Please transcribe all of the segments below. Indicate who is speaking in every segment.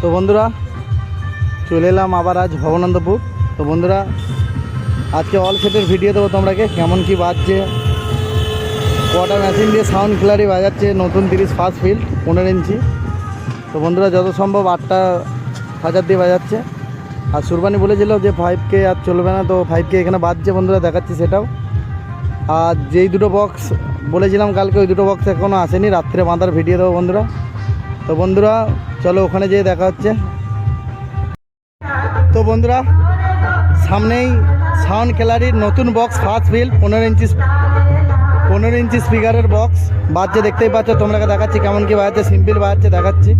Speaker 1: তো বন্ধুরা, চলে এলাম আবার আজ ভবনন্দপুর। তো বন্ধুরা, আজকে অল সেটের ভিডিও দেবো তোমরাকে কেমন কি বাজছে। কটা মেশিন দিয়ে সাউন্ড ক্লারি বাজাচ্ছে, নতুন তিরিশ ফার্স্ট ফিল্ড পনেরো ইঞ্চি। তো বন্ধুরা, যত সম্ভব আটটা হাজার দিয়ে বাজাচ্ছে। আর সুরবানি বলেছিল যে ফাইভ কে আর চলবে না, তো ফাইভ কে এখানে বাজছে বন্ধুরা, দেখাচ্ছি সেটাও। আর যেই দুটো বক্স বলেছিলাম কালকে, ওই দুটো বক্স এখনও আসেনি, রাত্রে বাঁধার ভিডিও দেবো বন্ধুরা। তো বন্ধুরা চলো ওখানে যেয়ে দেখা হচ্ছে। তো বন্ধুরা, সামনেই সাউন্ড ক্যালারির নতুন বক্স ফার্স্ট বিল পনেরো ইঞ্চি পনেরো ইঞ্চি স্পিকারের বক্স বাজছে, দেখতেই পাচ্ছ তোমরা দেখাচ্ছি কেমন কি বাজাচ্ছে সিম্পল বাজাচ্ছে দেখাচ্ছি।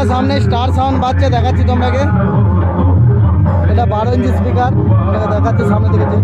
Speaker 1: বন্ধুরা সামনে স্টার সাউন্ড বাচ্চা দেখাচ্ছি তোমাকে। এটা বারো ইঞ্চি স্পিকার দেখাচ্ছি সামনে থেকে।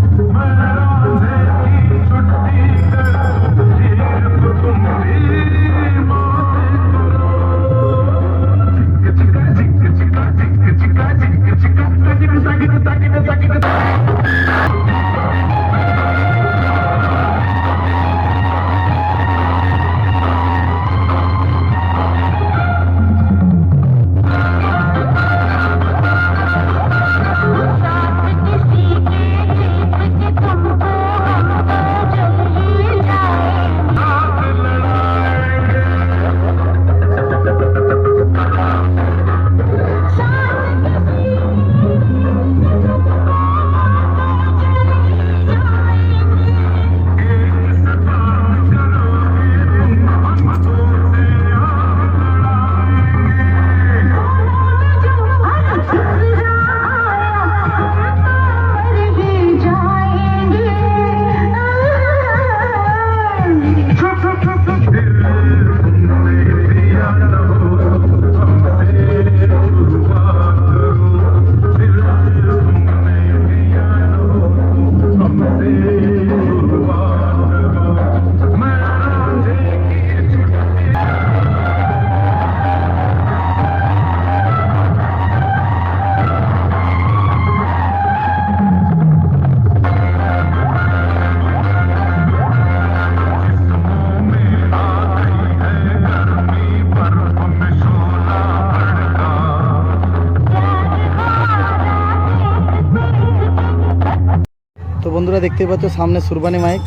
Speaker 1: বন্ধুরা দেখতে পাচ্ছ, সামনে সুরবানি মাইক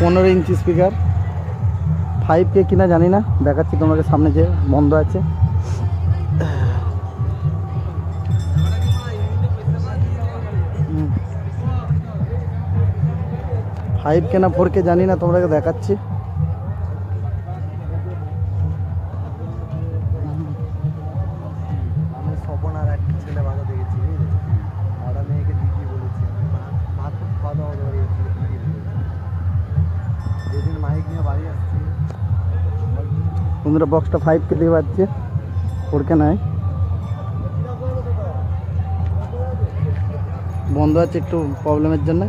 Speaker 1: পনেরো ইঞ্চি স্পিকার ফাইভ কে কিনা জানি না, দেখাচ্ছি তোমাকে সামনে যে বন্ধ আছে। ফাইভ কে না ফোর কে জানি না তোমাকে দেখাচ্ছি। বন্ধুরা বক্সটা ফাইভ কে দিয়ে পাচ্ছে। পড়কে নাই। বন্ধ আছে একটু প্রবলেমের জন্য।